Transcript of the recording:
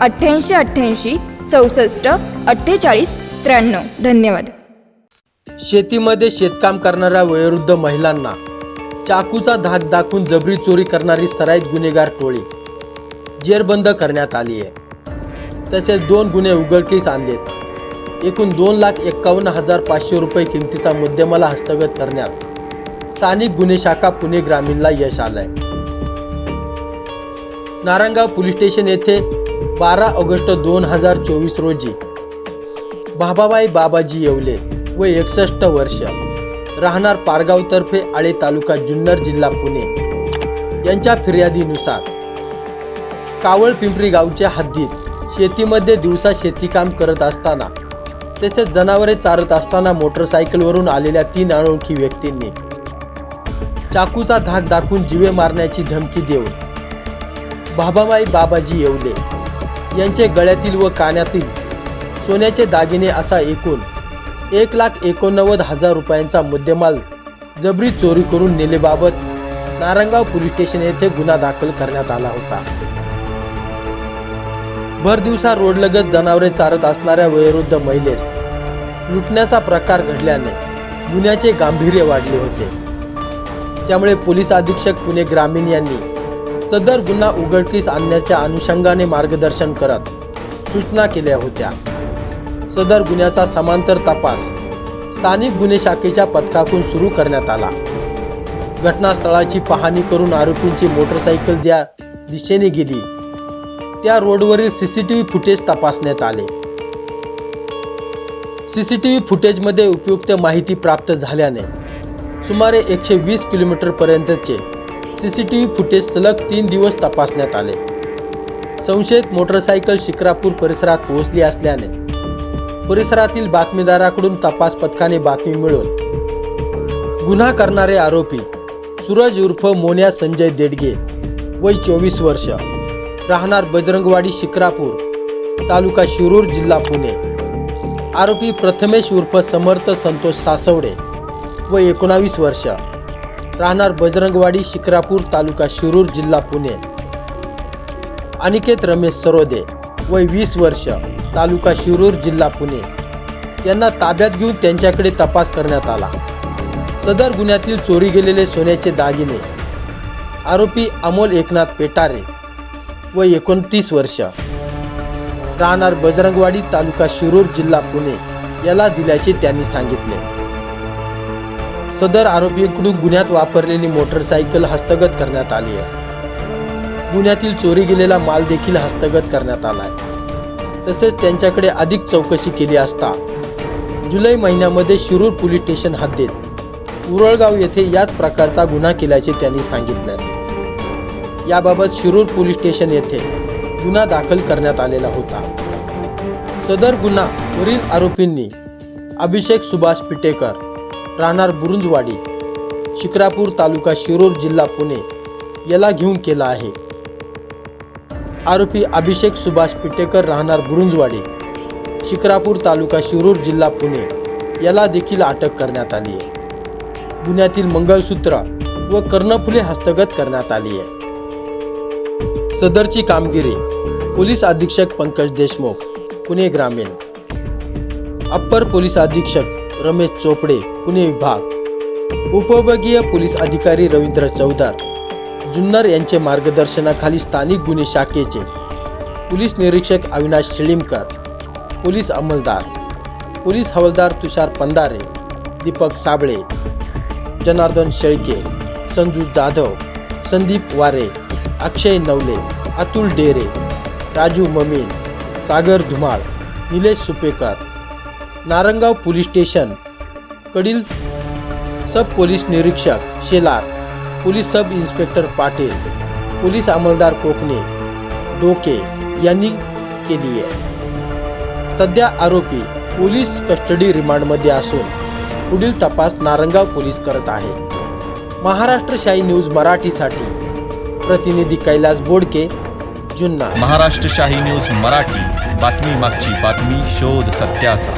अठ्ठ्याऐंशी अठ्ठ्याऐंशी चौसष्ट अठ्ठेचाळीस त्र्याण्णव. धन्यवाद. शेतीमध्ये शेतकाम करणाऱ्या वयोवृद्ध महिलांना चाकूचा धाक दाखवून जबरी चोरी करणारी सराईत गुन्हेगार टोळी जेरबंद करण्यात आली आहे. तसेच दोन गुन्हे उघडकीस आणलेत. एकूण दोन लाख एक्कावन्न हजार पाचशे रुपये किमतीचा मुद्देमाला हस्तगत करण्यात स्थानिक गुन्हे शाखा पुणे ग्रामीणला यश आलंय. नारायणगाव पोलीस स्टेशन येथे बारा ऑगस्ट दोन हजार चोवीस रोजी बाबाबाई बाबाजी येवले व एकसष्ट वर्ष राहणार पारगावतर्फे आळे तालुका जुन्नर जिल्हा पुणे. यांच्या फिर्यादीनुसार कावळ पिंपरी गावच्या हद्दीत शेतीमध्ये दिवसा शेतीकाम करत असताना तसेच जनावरे चारत असताना मोटरसायकलवरून आलेल्या तीन अनोळखी व्यक्तींनी चाकूचा धाक दाखवून जीवे मारण्याची धमकी देऊन बाबामाई बाबाजी येवले यांचे गळ्यातील व कानातील सोन्याचे दागिने असा एकूण एक लाख एकोणनव्वद हजार रुपयांचा मुद्देमाल जबरी चोरी करून नेलेबाबत नारंगाव पोलीस स्टेशन येथे गुन्हा दाखल करण्यात आला होता. भर दिवसा रोडलगत जनावरे चारत असणाऱ्या वयोवृद्ध महिलेस लुटण्याचा प्रकार घडल्याने गुन्ह्याचे गांभीर्य वाढले होते. त्यामुळे पोलीस अधीक्षक पुणे ग्रामीण यांनी सदर गुन्हा उघडकीस आणण्याच्या अनुषंगाने मार्गदर्शन करत सूचना केल्या होत्या. सदर गुन्ह्याचा समांतर तपास स्थानिक गुन्हे शाखेच्या पथकाकडून सुरू करण्यात आला. घटनास्थळाची पाहणी करून आरोपींची मोटरसायकल द्या दिशेने गेली. त्या रोडवरील सीसीटीव्ही फुटेज तपासण्यात आले. सीसीटीव्ही फुटेजमध्ये उपयुक्त माहिती प्राप्त झाल्याने सुमारे एकशे वीस किलोमीटरपर्यंतचे C C T CCTV footage सलग तीन दिवस तपासण्यात आले. संशयित मोटरसायकल शिक्रापूर परिसरात पोहोचली असल्याने परिसरातील बातमीदाराकडून तपास पथकाने बातमी मिळून गुन्हा करणारे आरोपी सूरज उर्फ मोन्या संजय देडगे वय चोवीस वर्ष राहणार बजरंगवाडी शिक्रापूर तालुका शिरूर जिल्हा पुणे. आरोपी प्रथमेश उर्फ समर्थ संतोष सासवडे व एकोणावीस वर्ष राहणार बजरंगवाडी शिक्रापूर तालुका शिरूर जिल्हा पुणे. अनिकेत रमेश सरोदे वय वीस वर्ष तालुका शिरूर जिल्हा पुणे. यांना ताब्यात घेऊन त्यांच्याकडे तपास करण्यात आला. सदर गुन्ह्यातील चोरी गेलेले सोन्याचे दागिने. आरोपी अमोल एकनाथ पेटारे व एकोणतीस वर्ष. राहणार बजरंगवाडी तालुका शिरूर जिल्हा पुणे याला दिल्याचे त्यांनी सांगितले. सदर आरोपींकडून गुन्ह्यात वापरलेली मोटरसायकल हस्तगत करण्यात आली आहे. गुन्ह्यातील चोरी गेलेला माल देखील हस्तगत करण्यात आला आहे. तसेच त्यांच्याकडे अधिक चौकशी केली असता जुलै महिन्यामध्ये शिरूर पोलीस स्टेशन हद्दीत उरळगाव येथे याच प्रकारचा गुन्हा केल्याचे त्यांनी सांगितले. याबाबत शिरूर पोलीस स्टेशन येथे गुन्हा दाखल करण्यात आलेला होता. सदर गुन्हा वरील आरोपींनी अभिषेक सुभाष पिटेकर राहणार बुरुंजवाडी शिक्रापूर तालुका शिरूर जिल्हा पुणे याला घेऊन केला आहे. आरोपी अभिषेक सुभाष पिटेकर राहणार बुरुंजवाडी शिक्रापूर तालुका शिरूर जिल्हा पुणे याला देखील अटक करण्यात आली आहे. गुन्ह्यातील मंगळसूत्र व कर्णफुले हस्तगत करण्यात आली आहे. सदरची कामगिरी पोलीस अधीक्षक पंकज देशमुख पुणे ग्रामीण. अप्पर पोलीस अधीक्षक रमेश चोपडे पुणे विभाग. उपविभागीय पोलीस अधिकारी रवींद्र चौदार. जुन्नर यांचे मार्गदर्शनाखाली स्थानिक गुन्हे शाखेचे. पोलीस निरीक्षक अविनाश शिळीमकर. पोलीस अंमलदार. पोलीस हवालदार Tushar पंधारे. Deepak Sable. Janardan Shelke. Sanju Jadhav. Sandeep Ware. Akshay Navale. Atul Dere. Raju Mamin. Sagar Dhumal. Nilesh Supekar. Narangaon police station. कडील सब पोलीस निरीक्षक Shelar police sub inspector Patil police अंमलदार Kokane Doke यांनी केली आहे. सध्या आरोपी पोलीस कस्टडी रिमांडमध्ये असून पुढील तपास नारंगाव पोलीस करत आहे. महाराष्ट्र शाही न्यूज मराठीसाठी प्रतिनिधी कैलास बोडके जुन्ना महाराष्ट्र शाही न्यूज मराठी बातमी मागची बातमी शोध सत्याचा.